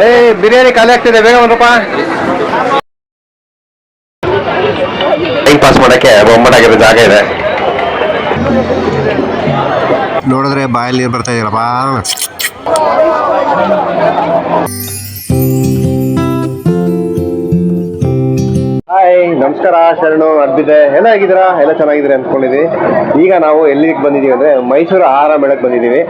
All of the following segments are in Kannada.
ಏ ಬಿರಿಯಾನಿ ಖಾಲಿ ಆಗ್ತಿದೆ ಬೇಗ ಒಂದು ಟೈಮ್ ಪಾಸ್ ಮಾಡಕ್ಕೆ ಬೊಮ್ಮಟಾಗಿರೋ ಜಾಗ ಇದೆ. ನೋಡಿದ್ರೆ ಬಾಯಲ್ಲಿ ನೀರು ಬರ್ತಾ ಇದೆಯಲ್ಲಪ್ಪ ಹಾಯ್, ನಮಸ್ಕಾರ, ಶರಣು ಅರ್ಬಿದೆ ಎಲ್ಲ ಹೇಗಿದ್ದೀರಾ? ಎಲ್ಲ ಚೆನ್ನಾಗಿದ್ದೀರಾ ಅಂದ್ಕೊಂಡಿದ್ವಿ. ಈಗ ನಾವು ಎಲ್ಲಿಗೆ ಬಂದಿದ್ದೀವಿ ಅಂದರೆ ಮೈಸೂರು ಆಹಾರ ಮೇಳಕ್ಕೆ ಬಂದಿದ್ದೀವಿ.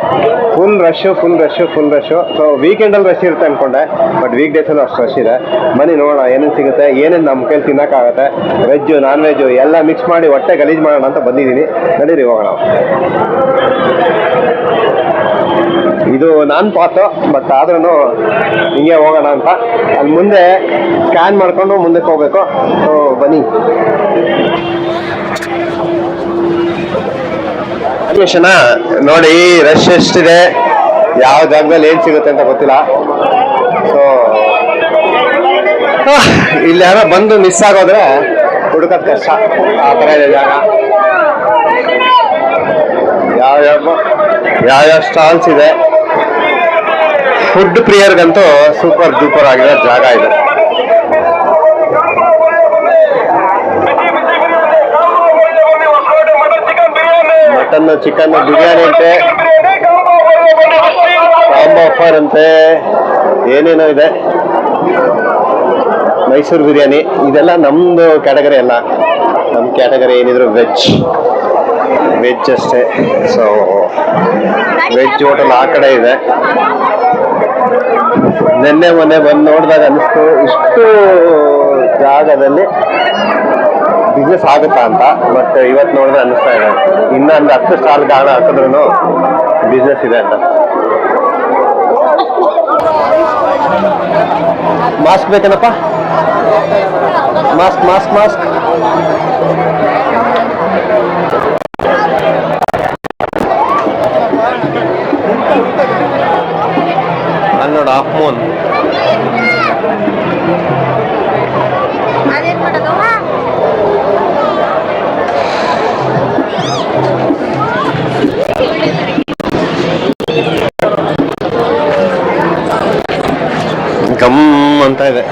Full rush full rush full rush so ವೀಕೆಂಡಲ್ಲಿ rush ಇರುತ್ತೆ ಅಂದ್ಕೊಂಡೆ ಬಟ್ ವೀಕ್ ಡೇಸಲ್ಲೂ ಅಷ್ಟು ರಶ್ ಇದೆ ಬನ್ನಿ ನೋಡೋಣ, ಏನೇನು ಸಿಗುತ್ತೆ, ಏನೇನು ನಮ್ಮ ಕೈಲಿ ತಿನ್ನೋಕ್ಕಾಗತ್ತೆ. ವೆಜ್ಜು ನಾನ್ ವೆಜ್ಜು ಎಲ್ಲ ಮಿಕ್ಸ್ ಮಾಡಿ, ಹೊಟ್ಟೆ ಗಲೀಜು ಮಾಡೋಣ ಅಂತ ಬಂದಿದ್ದೀನಿ. ನಡೀರಿ, ಹೋಗೋಣ. ಇದು ನಾನ್ ಪಾತು ಬಟ್ ಆದ್ರೂ ಹಿಂಗೆ ಹೋಗೋಣ ಅಂತ. ಅಲ್ಲಿ ಮುಂದೆ ಸ್ಕ್ಯಾನ್ ಮಾಡ್ಕೊಂಡು ಮುಂದಕ್ಕೆ ಹೋಗ್ಬೇಕು. ಬನ್ನಿ. ಅನ್ವೇಷಣ ನೋಡಿ ರಶ್ ಎಷ್ಟಿದೆ, ಯಾವ ಜಾಗದಲ್ಲಿ ಏನು ಸಿಗುತ್ತೆ ಅಂತ ಗೊತ್ತಿಲ್ಲ. ಸೊ ಇಲ್ಲಿ ಯಾರೋ ಬಂದು ಮಿಸ್ ಆಗೋದ್ರೆ ಹುಡುಕದ್ ಕಷ್ಟ. ಆ ಥರ ಇದೆ ಜಾಗ. ಯಾವ ಯಾವ ಯಾವ್ಯಾವ ಸ್ಟಾಲ್ಸ್ ಇದೆ? ಫುಡ್ ಪ್ರಿಯರ್ಗಂತೂ ಸೂಪರ್ ಡೂಪರ್ ಆಗಿರೋ ಜಾಗ ಇದೆ. ಮಟನ್ ಚಿಕನ್ ಬಿರಿಯಾನಿ ಅಂತೆ ಕಾಂಬೋ ಆಫರ್ ಅಂತೆ, ಏನೇನೋ ಇದೆ. ಮೈಸೂರು ಬಿರಿಯಾನಿ, ಇದೆಲ್ಲ ನಮ್ದು ಕ್ಯಾಟಗರಿ ಅಲ್ಲ. ನಮ್ಮ ಕ್ಯಾಟಗರಿ ಏನಿದ್ರು ವೆಜ್ ವೆಜ್ ಅಷ್ಟೇ. ಸೊ ವೆಜ್ ಹೋಟೆಲ್ ಆ ಕಡೆ ಇದೆ. ನಿನ್ನೆ ಮೊನ್ನೆ ಬಂದು ನೋಡಿದಾಗ ಅನಿಸ್ತು, ಇಷ್ಟು ಜಾಗದಲ್ಲಿ ಬಿಸ್ನೆಸ್ ಆಗುತ್ತಾ ಅಂತ. ಬಟ್ ಇವತ್ತು ನೋಡಿದ್ರೆ ಅನಿಸ್ತಾ ಇದೆ. ಇನ್ನೊಂದು ಹತ್ತು ಸಾಲ ಗಾಣ ಹಾಕಿದ್ರು ಬಿಸ್ನೆಸ್ ಇದೆ ಅಂತ. ಮಾಸ್ಕ್ ಬೇಕೇನಪ್ಪ? ಮಾಸ್ಕ್ ಮಾಸ್ಕ್ ಮಾಸ್ಕ್ ನೋಡು ಹಾಫ್ ಮೂನ್. ಗಮ್ ಅಂತ ಇದೆ.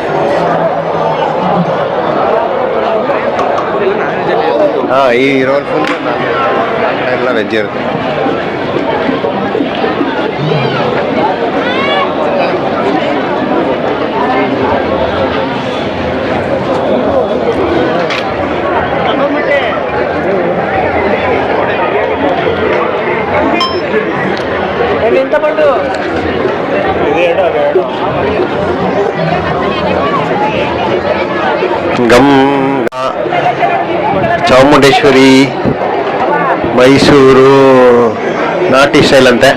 ಹಾ ಈ ರೋಲ್ ಫುಲ್ ಎಲ್ಲ ವೆಜ್ ಇರುತ್ತೆ. ಗಮ್ ಚಾಮುಂಡೇಶ್ವರಿ ಮೈಸೂರು ನಾಟಿ ಸ್ಟೈಲ್ ಅಂತೆ.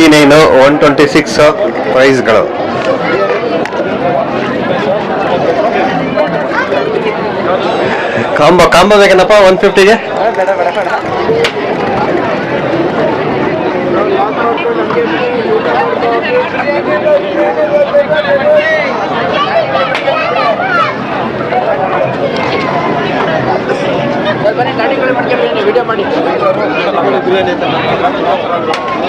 Eighty nine one twenty six ಪ್ರೈಸ್ಗಳು combo combo ಬೇಕೇನಪ್ಪ ಒನ್ ಫಿಫ್ಟಿಗೆ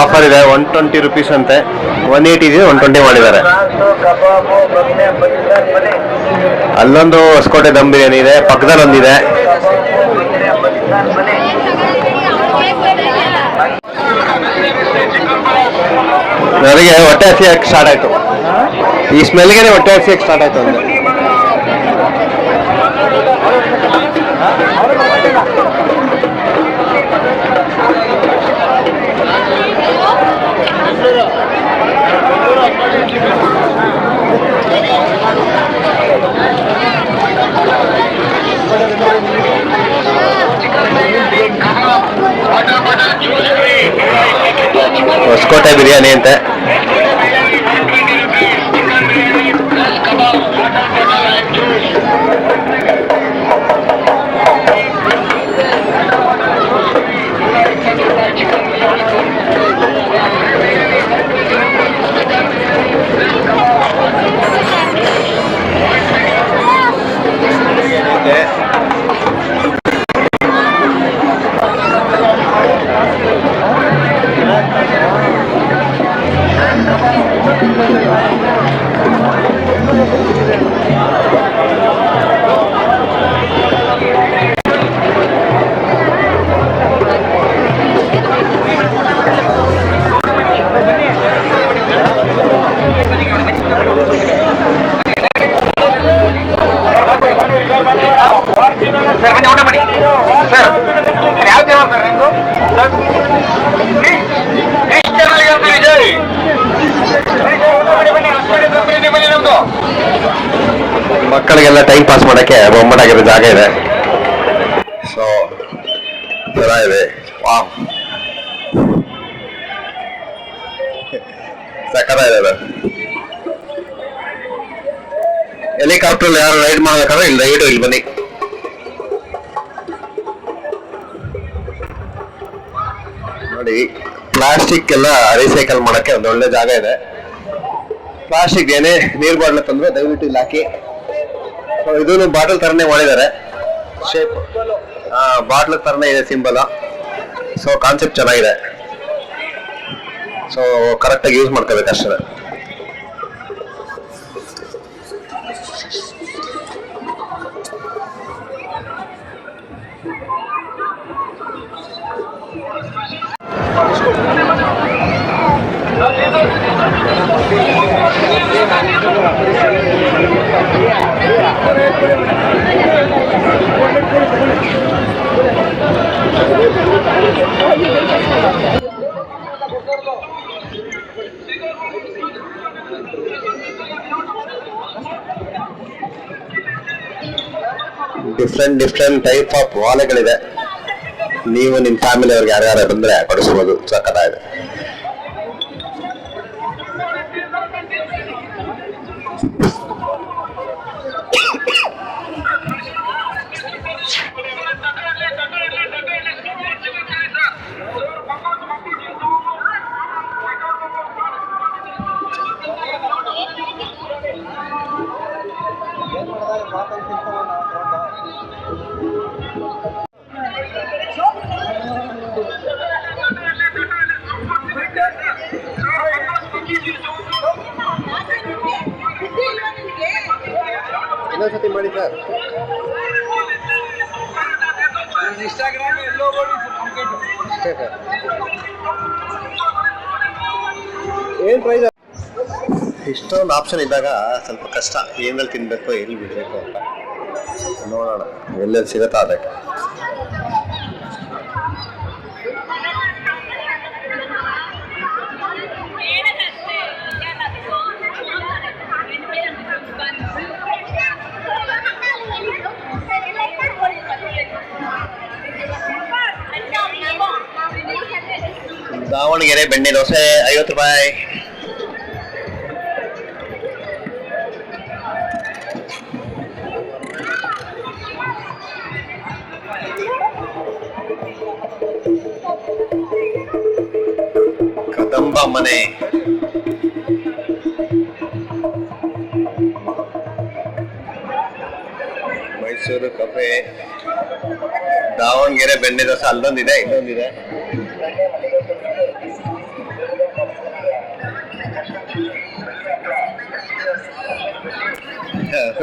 ಆಫರ್ ಇದೆ ಒನ್ ಟ್ವೆಂಟಿ ರುಪೀಸ್ ಅಂತೆ. ಒನ್ ಏಯ್ಟಿ ಇದೆ ಒನ್ ಟ್ವೆಂಟಿ ಮಾಡಿದ್ದಾರೆ. ಅಲ್ಲೊಂದು ಹೊಸಕೋಟೆ ದಮ್ ಬಿರಿಯಾನಿ ಇದೆ ಪಕ್ಕದಲ್ಲಿ ಒಂದಿದೆ ನನಗೆ ಹೊಟ್ಟೆ ಹಸಿಯಕ್ಕೆ ಸ್ಟಾರ್ಟ್ ಆಯ್ತು. ಈ ಸ್ಮೆಲ್ಗೆ ಹೊಟ್ಟೆ ಹಸಿಯಕ್ಕೆ ಸ್ಟಾರ್ಟ್ ಆಯ್ತು ಅಂದ್ರೆ No me diría niente. Thank you. ಮಕ್ಕಳಿಗೆಲ್ಲ ಟೈಮ್ ಪಾಸ್ ಮಾಡೋಕ್ಕೆ ಬೊಮ್ಮಟಾಗಿರೋ ಜಾಗ ಇದೆ. ಸೊ ಚೆನ್ನಾಗಿದೆ ಅದು. ಹೆಲಿಕಾಪ್ಟರ್ ಯಾರು ರೈಡ್ ಮಾಡ್ಬೇಕಾದ್ರೆ ಇಲ್ಲಿ ದಯವಿಟ್ಟು ಇಲ್ಲಿ ಬನ್ನಿ. ನೋಡಿ ಪ್ಲಾಸ್ಟಿಕ್ ಎಲ್ಲ ರೀಸೈಕಲ್ ಮಾಡಕ್ಕೆ ಒಂದು ಒಳ್ಳೆ ಜಾಗ ಇದೆ. ಪ್ಲಾಸ್ಟಿಕ್ ಏನೇ ನೀರು ಬಾಟ್ಲ್ ತಂದ್ರೆ ದಯವಿಟ್ಟು ಇಲ್ಲಿ ಹಾಕಿ. ಇದನ್ನು ಬಾಟಲ್ ತರನೇ ಮಾಡಿದ್ದಾರೆ. ಶೇಪ್ ಬಾಟ್ಲ್ ತರನೇ ಇದೆ ಸಿಂಬಲ್. ಸೊ ಕಾನ್ಸೆಪ್ಟ್ ಚೆನ್ನಾಗಿದೆ. ಸೊ ಕರೆಕ್ಟಾಗಿ ಯೂಸ್ ಮಾಡ್ಕೋಬೇಕು ಅಷ್ಟೇ. ಡಿಫ್ರೆಂಟ್ ಡಿಫ್ರೆಂಟ್ ಟೈಪ್ ಆಫ್ ವಾಲೆಗಳಿದೆ ನೀವು ನಿಮ್ಮ ಫ್ಯಾಮಿಲಿ ಅವ್ರಿಗೆ ಯಾರ್ಯಾರು ಬಂದ್ರೆ ಕೊಡಿಸ್ಬೋದು. ಸಕ್ಕತ್ತಾಗಿದೆ ಇನ್ನೊಂದ್ಸತಿ ಮಾಡಿ ಸರ್ ಏನ್ ಪ್ರೈಸ್ ಇಷ್ಟೊಂದು ಆಪ್ಷನ್ ಇದ್ದಾಗ ಸ್ವಲ್ಪ ಕಷ್ಟ. ಏನಲ್ಲಿ ತಿನ್ಬೇಕು, ಎಲ್ಲಿ ಬಿಡಬೇಕು ಅಂತ. ನೋಡೋಣ. ಎಲ್ಲೆಲ್ಲಿ ಸಿಗತ್ತಾ ಅದಕ್ಕೆ ದಾವಣಗೆರೆ ಬೆಣ್ಣೆ ದೋಸೆ, ಐವತ್ತು ರೂಪಾಯಿ. ದಾವಣಗೆರೆ ಬೆಣ್ಣೆ ದೋಸೆ ಅಲ್ಲೊಂದಿದೆ ಇನ್ನೊಂದಿದೆ.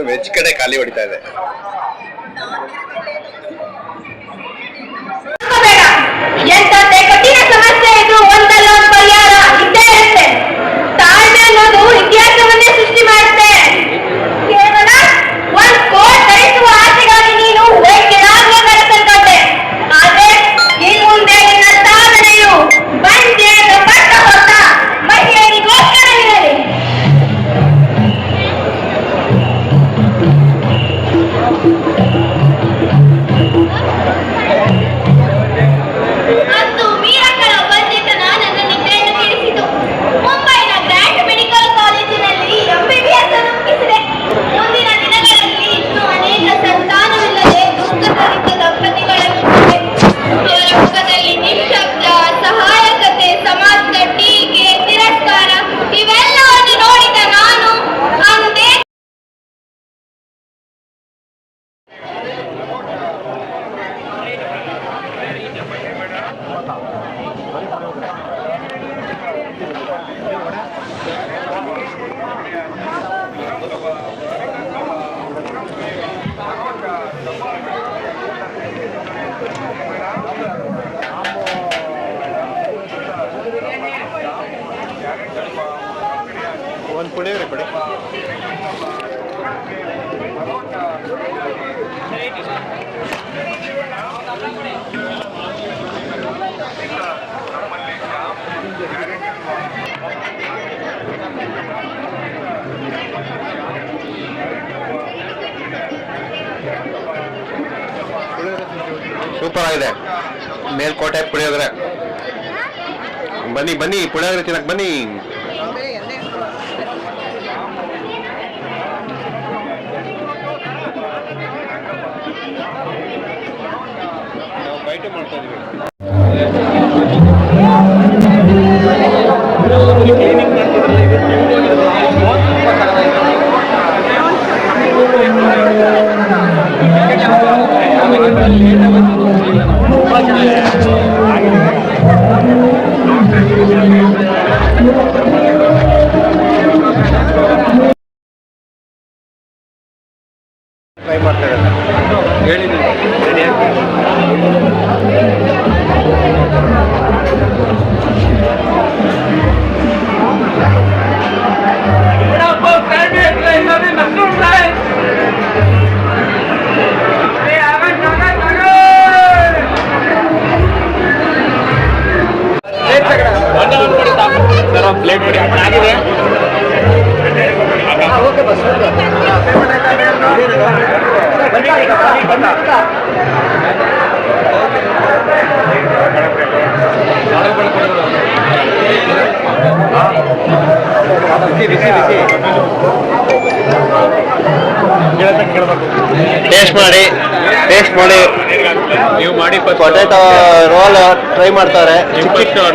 ವೆಜ್ ಕಡೆ ಖಾಲಿ ಹೊಡಿತಾ ಇದೆ. ಪುಳಿಯೋಗರೆ ಕೊಡಿ. ಸೂಪರ್ ಆಗಿದೆ. ಮೇಲ್ಕೋಟೆ ಪುಳಿಯೋಗರೆ. ಬನ್ನಿ ಬನ್ನಿ ಪುಳಿಯೋಗರೆ ತಿನ್ನಕ್ ಬನ್ನಿ. ಪ್ಲೇಟ್ ಬಿಡಿ ಆಗಿದೆ ಟೇಸ್ಟ್ ಮಾಡಿ ಟೇಸ್ಟ್ ಮಾಡಿ. ನೀವು ಮಾಡಿ ಪೊಟೇಟೋ ರೋಲ್ ಟ್ರೈ ಮಾಡ್ತಾರೆ.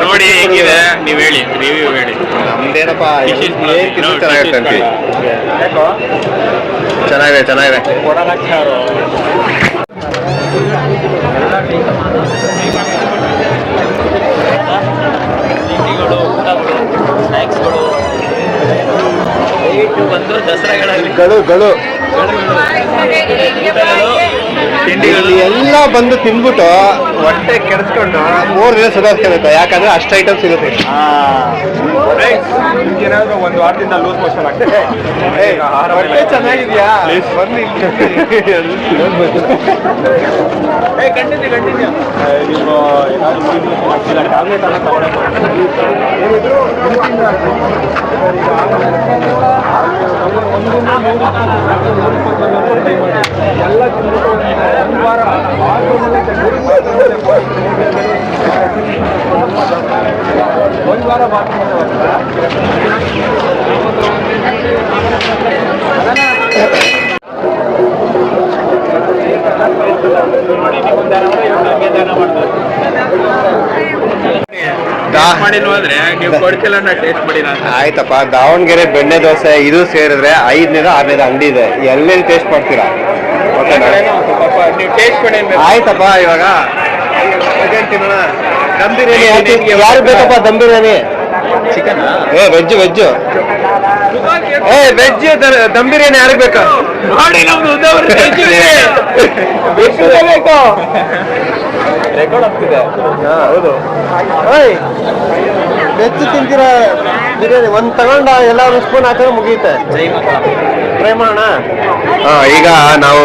ನೋಡಿ ಹೇಗಿದೆ ನೀವು ಹೇಳಿ ರಿವ್ಯೂ ಹೇಳಿ. ನಮ್ದೇನಪ್ಪ ಚೆನ್ನಾಗಿರುತ್ತೆ ಚೆನ್ನಾಗಿದೆ ಚೆನ್ನಾಗಿದೆ. ಬಂದು ದಸರಾಗಳಲ್ಲಿ ಗಳು ಗಳು ಎಲ್ಲ ಬಂದು ತಿಂದ್ಬಿಟ್ಟು ಹೊಟ್ಟೆ ಕೆಡಿಸ್ಕೊಂಡು ಮೂರು ದಿನ ಸುಧಾರಿಸ್ಕೋಬೇಕು ಯಾಕಂದ್ರೆ ಅಷ್ಟು ಐಟಮ್ ಸಿಗುತ್ತೆ ಏನಾದ್ರು ಒಂದು ವಾರದಿಂದ ಲೂಸ್ ಮೋಷನ್ ಆಗ್ತದೆ ಹೊಟ್ಟೆ ಚೆನ್ನಾಗಿದ್ಯಾ ಬನ್ನಿ ನೀವು ಏನಾದ್ರು ಟ್ಯಾಬ್ಲೆಟ್ ಎಲ್ಲ ಒಂದು ವಾರ ಆಯ್ತಪ್ಪ ದಾವಣಗೆರೆ ಬೆಣ್ಣೆ ದೋಸೆ ಇದು ಸೇರಿದ್ರೆ ಐದನೇದ ಆರನೇದ ಅಂಗಡಿ ಇದೆ. ಎಲ್ಲೆಲ್ಲಿ ಟೇಸ್ಟ್ ಮಾಡ್ತೀರಾ? ಓಕೆನಾ ಆಯ್ತಪ್ಪ ಇವಾಗ ದಮ್ ಬಿರಿಯಾನಿ ಯಾರು ಬೇಕಪ್ಪ ದಮ್ ಬಿರಿಯಾನಿ ಚಿಕನ್? ಏ ವೆಜ್ ವೆಜ್ ಏ ವೆಜ್ ದಮ್ ಬಿರಿಯಾನಿ ಯಾರಿಗೆ ಬೇಕು? ನೋಡಿ ನಮ್ದು ಬೇಕು. ರೆಕಾರ್ಡ್ ಆಗ್ತಿದೆ. ಹೌದು. ಓಯ್ ವೆಜ್ ತಿಂತೀರಾ? ಬಿರಿಯಾನಿ. ಒಂದ್ ತಗೊಂಡ ಎಲ್ಲ ಸ್ಪೂನ್ ಹಾಕಿದ್ರೆ ಮುಗಿಯುತ್ತೆ. ಜೈ ಮಾತಾ. ಟ್ರೈ ಮಾಡೋಣ. ಹಾ ಈಗ ನಾವು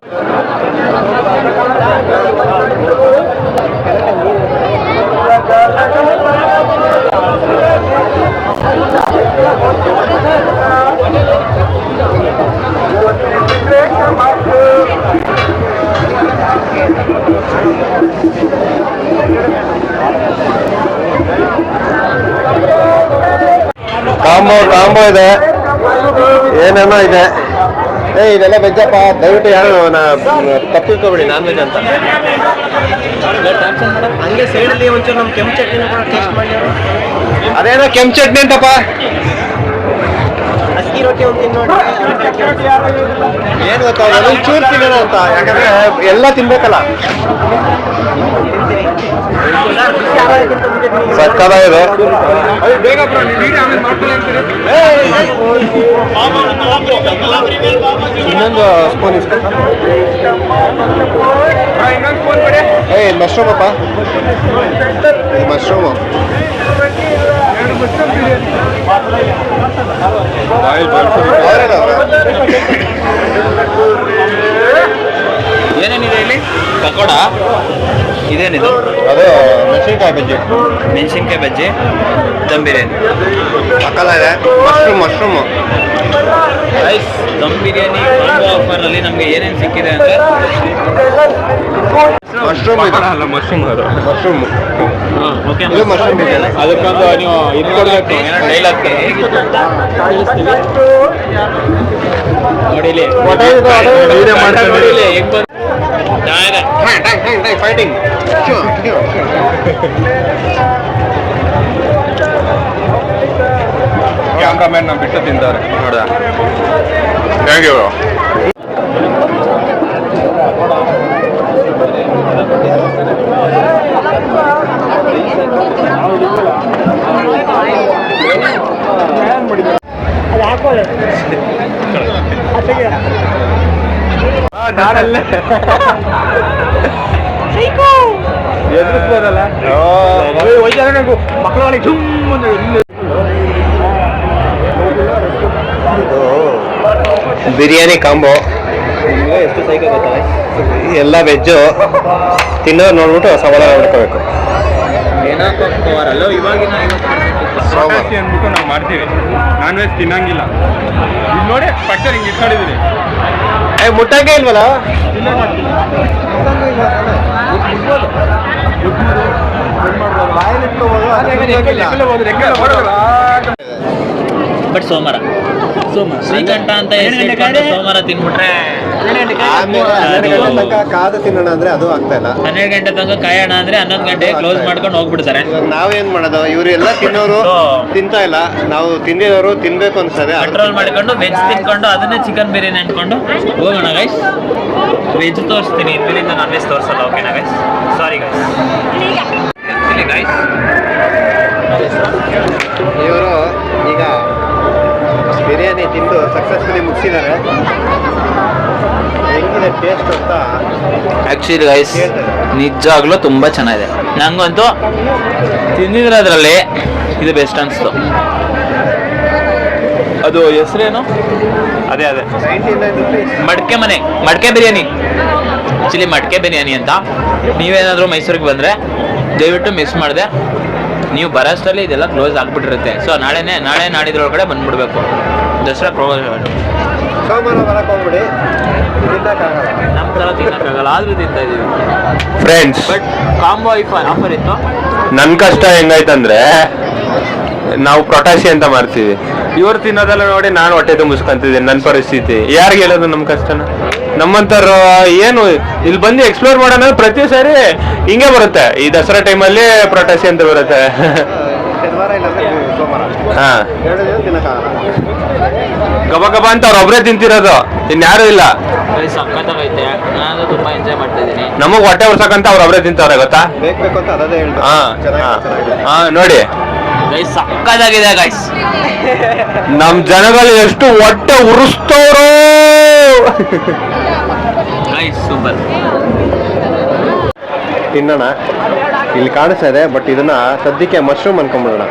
ಕಾಂಬೋ ಕಾಂಬೋ ಇದೆ. ಏನೇನೋ ಇದೆ. ಏ ಇದೆಲ್ಲ ವೆಜ್ಜಪ್ಪ ದಯವಿಟ್ಟು ಯಾರು ತಪ್ಪಿಕೋಬೇಡಿ ನಾನ್ ವೆಜ್ ಅಂತ. ಹಂಗೆ ಸೈಡಲ್ಲಿ ಒಂಚೂರು ನಮ್ಮ ಕೆಂಪು ಚಟ್ನಿ ಕೂಡ ಟೇಸ್ಟ್ ಮಾಡಿ ಅದೇನೋ ಕೆಂಪು ಚಟ್ನಿ ಅಂತಪ್ಪ. ಏನು ಗೊತ್ತಾ ಒಂದು ಚೂರು ತಿನ್ನೋಣ ಅಂತ. ಯಾಕಂದ್ರೆ ಎಲ್ಲ ತಿನ್ಬೇಕಲ್ಲ. ಸಕ್ಕದಾಗಿದೆ ಇನ್ನೊಂದು ಸ್ಪೂನ್ ಇಷ್ಟ ಏ ಮಶ್ರೂಮ್ ಅಪ್ಪ. ಮಶ್ರೂಮ್ ಮಶ್ರೂಮು ಏನೇನಿದೆ ಇಲ್ಲಿ? ಪಕೋಡ. ಇದೇನಿದು? ಅದು ಮೆಣಸಿನ್ಕಾಯಿ ಬಜ್ಜಿ. ಮೆಣಸಿನ್ಕಾಯಿ bajji dum biryani. ಸಕ್ಕದಾಗಿದೆ mushroom mushroom. Rice dum biryani offer ಅಲ್ಲಿ ನಮಗೆ ಏನೇನು ಸಿಕ್ಕಿದೆ ಅಂದರೆ ಮಶ್ರೂಮ್ ಇದು. ಅಲ್ಲ ಮಶ್ರೂಮ್ ಅದು. ಮಶ್ರೂಮ್. ಓಕೆ ಇದು ಮಶ್ರೂಮ್ ಬಿರಿಯಾನಿ ಅದಕ್ಕೊಂದು ನೀವು ಇದು ಕೊಡಬೇಕು. ಏನೋ ಡೈಲಾಗ್ ನೋಡಿ ಇಲ್ಲಿ ಹೊಟ್ಟೆ ಇದೆ, ಹೊಟ್ಟೆ ಮಾಡ್ತಾರೆ ನೋಡಿ ಇಲ್ಲಿ ಹೆಂಗ್ ಬಂದ್-. ಫೈಟಿಂಗ್ ಕ್ಯಾಮ್ರಾಮನ್ ನಮ್ಮ ಬಿಟ್ಟು ತಿಂದಾರೆ ನೋಡ್ದ? ಥ್ಯಾಂಕ್ ಯು ನಾನಲ್ಲೇ. ಎದುರಿಸ್ಬೋದಲ್ಲ? ಬಿರಿಯಾನಿ ಕಾಂಬೋ. ಎಷ್ಟು ಸೈಕಲ್ ಎಲ್ಲ ವೆಜ್ಜು. ತಿನ್ನೋದು ನೋಡ್ಬಿಟ್ಟು ಸವಾಲ ಮಾಡ್ಕೋಬೇಕು ಏನಾಕವರಲ್ಲೋ ಇವಾಗಿನ. ಅಂದ್ಬಿಟ್ಟು ನಾವು ಮಾಡ್ತೀವಿ. ನಾನ್ ವೆಜ್ ತಿನ್ನಂಗಿಲ್ಲ. ಇಲ್ಲಿ ನೋಡಿ ಪಕ್ಕದಲ್ಲಿ ಹಿಂಗೆ ಇಟ್ಕೊಂಡಿದ್ದೀನಿ ಏ ಮುಟ್ಟಂಗೆ ಇಲ್ವಲ್ಲ? ಬಟ್ ಸೋಮವಾರ. ಸೋಮವಾರ ಶ್ರೀಕಂಠ ಅಂತ ಸೋಮವಾರ ತಿನ್ಬಿಟ್ರೆ ಕಾದು ತಿನ್ನೋಣ ಅಂದ್ರೆ ಅದು ಆಗ್ತಾ ಇಲ್ಲ. ಹನ್ನೆರಡು ಗಂಟೆ ತನಕ ಕಾಯೋಣ ಅಂದ್ರೆ ಹನ್ನೊಂದು ಗಂಟೆ ಕ್ಲೋಸ್ ಮಾಡ್ಕೊಂಡು ಹೋಗ್ಬಿಡ್ತಾರೆ. ನಾವೇನ್ ಮಾಡೋದು? ಇವರೆಲ್ಲ ತಿನ್ನೋರು ತಿಂತಾ ಇಲ್ಲ. ನಾವು ತಿಂದಿರೋರು ತಿನ್ಬೇಕು ಅನ್ಸ್ತದೆ ಕಂಟ್ರೋಲ್ ಮಾಡ್ಕೊಂಡು ವೆಜ್ ತಿನ್ಕೊಂಡು ಅದನ್ನೇ ಚಿಕನ್ ಬಿರಿಯಾನಿ ಅನ್ಕೊಂಡು ಹೋಗೋಣ ಗೈಸ್ ವೆಜ್ ತೋರಿಸ್ತೀನಿ. ಇದರಿಂದ ನಾನ್ ವೆಜ್ ತೋರಿಸಲ್ಲ ಓಕೆನಾ ಗೈಸ್ ಸಾರಿ ಗೈಸ್ ಗೈಸ್ ಇವರು ಈಗ ಬಿರಿಯಾನಿ ತಿಂದು ಸಕ್ಸಸ್ಫುಲಿ ಮುಗಿಸಿದ್ದಾರೆ. ಹೆಂಗಿದೆ ಟೇಸ್ಟ್ ಅಂತ ಆಕ್ಚುಲಿ ಗೈಸ್ ನಿಜವಾಗ್ಲೂ ತುಂಬ ಚೆನ್ನಾಗಿದೆ. ನಂಗಂತೂ ತಿಂದಿದ್ರದ್ರಲ್ಲಿ ಇದು ಬೆಸ್ಟ್ ಅನಿಸ್ತು. ಅದು ಹೆಸರೇನು? ಅದೇ ಅದೇ. ಮಡಕೆ ಮಡ್ಕೆ ಮನೆ ಮಡಕೆ ಬಿರಿಯಾನಿ. ಆ್ಯಕ್ಚುಲಿ ಮಡಕೆ ಬಿರಿಯಾನಿ ಅಂತ. ನೀವೇನಾದರೂ ಮೈಸೂರಿಗೆ ಬಂದರೆ ದಯವಿಟ್ಟು ಮಿಸ್ ಮಾಡಿದೆ. ನೀವು ಬರೋಷ್ಟರಲ್ಲಿ ಇದೆಲ್ಲ ಕ್ಲೋಸ್ ಆಗಿಬಿಟ್ಟಿರುತ್ತೆ. ಸೊ ನಾಳೆನೇ ನಾಳೆ ನಾಡಿದ್ರೊಳಗಡೆ ಬಂದ್ಬಿಡ್ಬೇಕು. ದಸರಾ ಕ್ಲೋಸ್ ಸೋಮವಾರ ಹೋಗ್ಬಿಡಿ. ನಮ್ಮ ಥರ ತಿನ್ನೋಕ್ಕಾಗಲ್ಲ. ಆದರೂ ತಿಂತಾ ಇದೀವಿ. ಫ್ರೆಂಡ್ಸ್ ಬಟ್ ಕಾಂಬೋ ಆಫರ್ ಇತ್ತು? ನನ್ನ ಕಷ್ಟ ಹೆಂಗಾಯ್ತಂದ್ರೆ ನಾವು ಪ್ರೊಟಾಸಿ ಅಂತ ಮಾಡ್ತೀವಿ ಇವ್ರು ತಿನ್ನೋದೆಲ್ಲ ನೋಡಿ ನಾನು ಹೊಟ್ಟೆ ತುಂಬಿಸ್ಕೊಂತಿದ್ದೀನಿ ನನ್ನ ಪರಿಸ್ಥಿತಿ. ಯಾರಿಗೆ ಹೇಳೋದು ನಮ್ಮ ಕಷ್ಟನ? ನಮ್ಮಂತರ ಏನು ಇಲ್ಲಿ ಬಂದು ಎಕ್ಸ್ಪ್ಲೋರ್ ಮಾಡೋಣ ಪ್ರತಿ ಸಾರಿ ಹಿಂಗೆ ಬರುತ್ತೆ. ಈ ದಸರಾ ಟೈಮಲ್ಲಿ ಪ್ರೊಟಾಸಿ ಅಂತ ಬರುತ್ತೆ. ಶನಿವಾರ ಇಲ್ಲಾಂದ್ರೆ ಸೋಮವಾರ ಹಾ ಎರಡು ದಿನ ತಿನ್ನಕ್ಕಾಗಲ್ಲ ಗಬ ಗಬ ಅಂತ ಅವ್ರೊಬ್ರೇ ತಿಂತಿರೋದು. ಇನ್ಯಾರು ಇಲ್ಲ. ಬರೀ ಸಖತ್ತಾಗೈತೆ ನಾನು ತುಂಬಾ ಎಂಜಾಯ್ ಮಾಡ್ತಾ ಇದ್ದೀನಿ ನಮಗ್ ಹೊಟ್ಟೆ ಉರ್ಸಕ್ಕಂತ ಅವ್ರೊಬ್ರೇ ತಿಂತವ್ರೆ ಗೊತ್ತಾ? ಬೇಕು ಬೇಕು ಅಂತ ಅದೇ ಹೇಳ್ತಾರೆ. ಹಾ ಚೆನ್ನಾಗಿ ಹಾ. ಹಾ ನೋಡಿ. ಗೈಸ್ ಸಕ್ಕತ್ತಾಗಿದೆ ಗೈಸ್ ನಮ್ ಜನಗಳು ಎಷ್ಟು ಹೊಟ್ಟೆ ಉರಿಸ್ತವ್ರು. ಗೈಸ್ ಸೂಪರ್ ತಿನ್ನೋಣ. ಇಲ್ಲಿ ಕಾಣಿಸ್ತಾ ಇದೆ ಬಟ್ ಇದನ್ನ ಸದ್ಯಕ್ಕೆ ಮಶ್ರೂಮ್ ಅನ್ಕೊಂಡ್ಬಿಡೋಣ.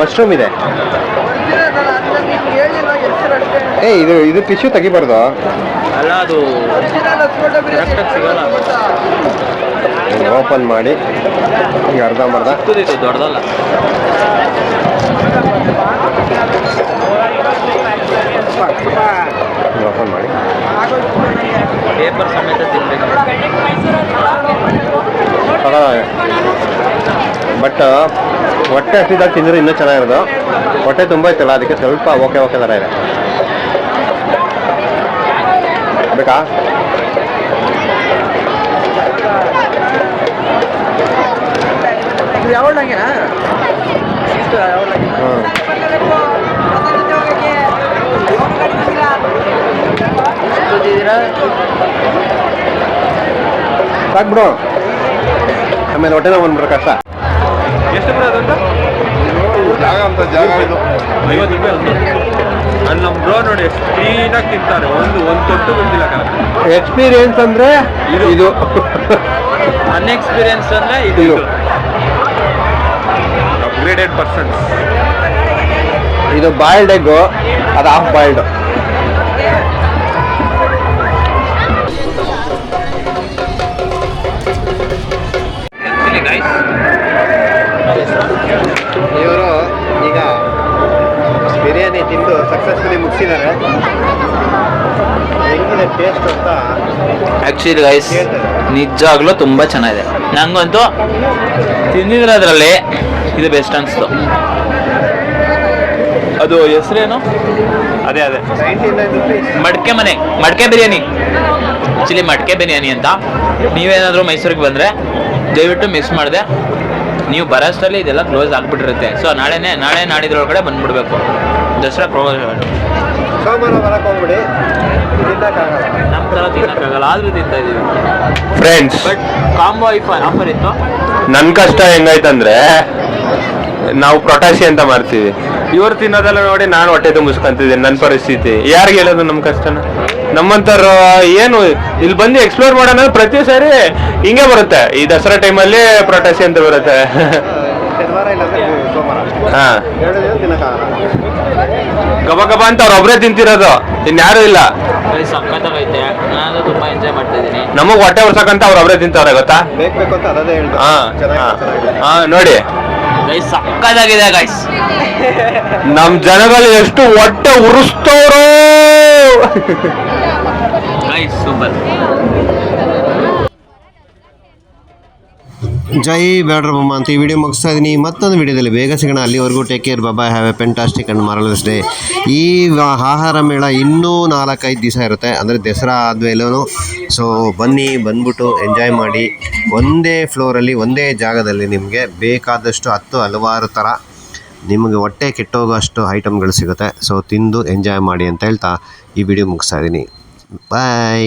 ಮಶ್ರೂಮ್ ಇದೆ. ಏ ಇದು ಇದು ಟಿಶ್ಯೂ ತೆಗಿಬಾರ್ದು. ಅಲ್ಲ ಅದು ಸಿಗಲ್ಲ. ಓಪನ್ ಮಾಡಿ ಅರ್ಧಂಬರ್ಧ ಚಿಕ್ಕದಿತ್ತು ದೊಡ್ಡದಲ್ಲ ಓಪನ್ ಮಾಡಿ. ಪೇಪರ್ ಸಮೇತ ಬಟ್ ಹೊಟ್ಟೆ ಹಸಿದಾಗ ತಿಂದರೆ ಇನ್ನೂ ಚೆನ್ನಾಗಿರೋದು. ಹೊಟ್ಟೆ ತುಂಬ ಇತ್ತಲ್ಲ, ಅದಕ್ಕೆ ಸ್ವಲ್ಪ ಓಕೆ ಓಕೆ ಥರ ಇದೆ. ಬೇಕಾ? ಸಾಕು ಬಿಡು. ಆಮೇಲೆ ಹೊಟ್ಟೆ ನಾವು ಬಂದ್ಬಿಡ್ರ ಕಷ್ಟ. ಎಷ್ಟು ಜಾಗ ಅಂತ ಜಾಗ ಇದು ಐವತ್ತು ರೂಪಾಯಿ ಅಲ್ಲಿ ನಮ್ಮ ಬ್ರೋ ನೋಡಿ ಕ್ಲೀನಾಗಿ ತಿಂತಾರೆ. ಒಂದು ಒಂದು ತೊಟ್ಟು ಬಿಡ್ತಿಲ್ಲ ಎಕ್ಸ್ಪೀರಿಯನ್ಸ್ ಅಂದರೆ ಇದು. ಇದು. ಅನ್ಎಕ್ಸ್ಪೀರಿಯನ್ಸ್ ಅಂದರೆ ಇದು. ಇದು ಪರ್ಸೆಂಟ್. ಪರ್ಸನ್ಸ್ ಇದು ಬಾಯ್ಲ್ಡ್ ಎಗ್ಗು ಅದು ಹಾಫ್ ಬಾಯ್ಲ್ಡ್. ಇವರು ಈಗ ಬಿರಿಯಾನಿ ತಿಂದು ಸಕ್ಸಸ್ಫುಲಿ ಮುಗಿಸಿದ್ದಾರೆ. ಹೆಂಗಿದೆ ಟೇಸ್ಟ್ ಅಂತ ಆಕ್ಚುಲಿ ಗೈಸ್ ನಿಜಾಗ್ಲೂ ನಿಜವಾಗ್ಲೂ ತುಂಬ ಚೆನ್ನಾಗಿದೆ. ನಂಗಂತೂ ತಿಂದಿದ್ರದ್ರಲ್ಲಿ ಇದು ಬೆಸ್ಟ್ ಅನ್ಸ್ತು. ಅದು ಹೆಸರೇನು? ಅದೇ ಅದೇ. ಮಡ್ಕೆ ಮನೆ ಮಡಕೆ ಬಿರಿಯಾನಿ. ಆಕ್ಚುಲಿ ಮಡಕೆ ಬಿರಿಯಾನಿ ಅಂತ. ನೀವೇನಾದರೂ ಮೈಸೂರಿಗೆ ಬಂದರೆ ದಯವಿಟ್ಟು ಮಿಸ್ ಮಾಡಿದೆ. ನೀವು ಬರೋಷ್ಟರಲ್ಲಿ ಇದೆಲ್ಲ ಕ್ಲೋಸ್ ಆಗಿಬಿಟ್ಟಿರುತ್ತೆ. ಸೊ ನಾಳೆನೇ ನಾಳೆ ನಾಡಿದ್ರೊಳಗಡೆ ಬಂದ್ಬಿಡ್ಬೇಕು. ದಸರಾ ತಿನ್ನಕ್ಕಾಗಲ್ಲ ನಮ್ಮ ಥರ ತಿನ್ನಕ್ಕಾಗಲ್ಲ ಆದರೂ ತಿಂತಾ ಇದೀವಿ. Friends but combo iPhone offer ಇತ್ತು. ನನ್ನ ಕಷ್ಟ ಹೆಂಗಾಯ್ತಂದ್ರೆ ನಾವು ಪ್ರೊಟಾಸಿ ಅಂತ ಮಾಡ್ತೀವಿ. ಇವ್ರು ತಿನ್ನೋದೆಲ್ಲ ನೋಡಿ ನಾನು ಹೊಟ್ಟೆ ತುಂಬಿಸ್ಕೊಂತಿದ್ದೀನಿ ನನ್ನ ಪರಿಸ್ಥಿತಿ. ಯಾರಿಗೆ ಹೇಳೋದು ನಮ್ಮ ಕಷ್ಟನ ನಮ್ಮಂತರ ಏನು ಇಲ್ಲಿ ಬಂದು ಎಕ್ಸ್ಪ್ಲೋರ್ ಮಾಡೋಣ ಪ್ರತಿ ಸಾರಿ ಹಿಂಗೆ ಬರುತ್ತೆ. ಈ ದಸರಾ ಟೈಮಲ್ಲಿ ಪ್ರೊಟಾಸಿ ಅಂತ ಬರುತ್ತೆ. ಹಾಂ. ಗಬ ಗಬ ಅಂತ ಅವ್ರೊಬ್ರೇ ತಿಂತಿರೋದು. ಇನ್ಯಾರು ಇಲ್ಲ. ಬರೀ ಸಖತ್ತಾಗೈತೆ ನಾನು ತುಂಬ ಎಂಜಾಯ್ ಮಾಡ್ತಾ ಇದ್ದೀನಿ ನಮಗ್ ಹೊಟ್ಟೆ ತಿಂತವ್ರೆ ಗೊತ್ತಾ? ಅಂತ ಅದೇ ಹಾ ಚೆನ್ನಾಗಿ ಹಾ. ಹಾ ನೋಡಿ. ಗೈಸ್ ಸಕ್ಕತ್ತಾಗಿದೆ ಗೈಸ್ ನಮ್ ಜನಗಳು ಎಷ್ಟು ಹೊಟ್ಟೆ ಉರಿಸ್ತವ್ರು. ಗೈಸ್ ಸೂಪರ್ ಜೈ ಬ್ಯಾಡ್ರ ಅಂತ ಈ ವಿಡಿಯೋ ಮುಗಿಸ್ತಾ ಇದ್ದೀನಿ. ಮತ್ತೊಂದು ವಿಡಿಯೋದಲ್ಲಿ ಬೇಗ ಸಿಗೋಣ. ಅಲ್ಲಿವರೆಗೂ take care Baba have a fantastic and marvellous day ಈ ಆಹಾರ ಮೇಳ ಇನ್ನೂ ನಾಲ್ಕೈದು ದಿವಸ ಇರುತ್ತೆ. ಅಂದರೆ ದಸರಾ ಆದ್ಮೇಲೂ ಸೊ ಬನ್ನಿ, ಬಂದ್ಬಿಟ್ಟು ಎಂಜಾಯ್ ಮಾಡಿ. ಒಂದೇ ಫ್ಲೋರಲ್ಲಿ ಒಂದೇ ಜಾಗದಲ್ಲಿ ನಿಮಗೆ ಬೇಕಾದಷ್ಟು ಹತ್ತು ಹಲವಾರು ಥರ ನಿಮಗೆ ಹೊಟ್ಟೆ ಕೆಟ್ಟೋಗೋಷ್ಟು ಐಟಮ್ಗಳು ಸಿಗುತ್ತೆ. ಸೊ ತಿಂದು ಎಂಜಾಯ್ ಮಾಡಿ ಅಂತ ಹೇಳ್ತಾ ಈ ವಿಡಿಯೋ ಮುಗಿಸ್ತಾ ಇದ್ದೀನಿ. ಬಾಯ್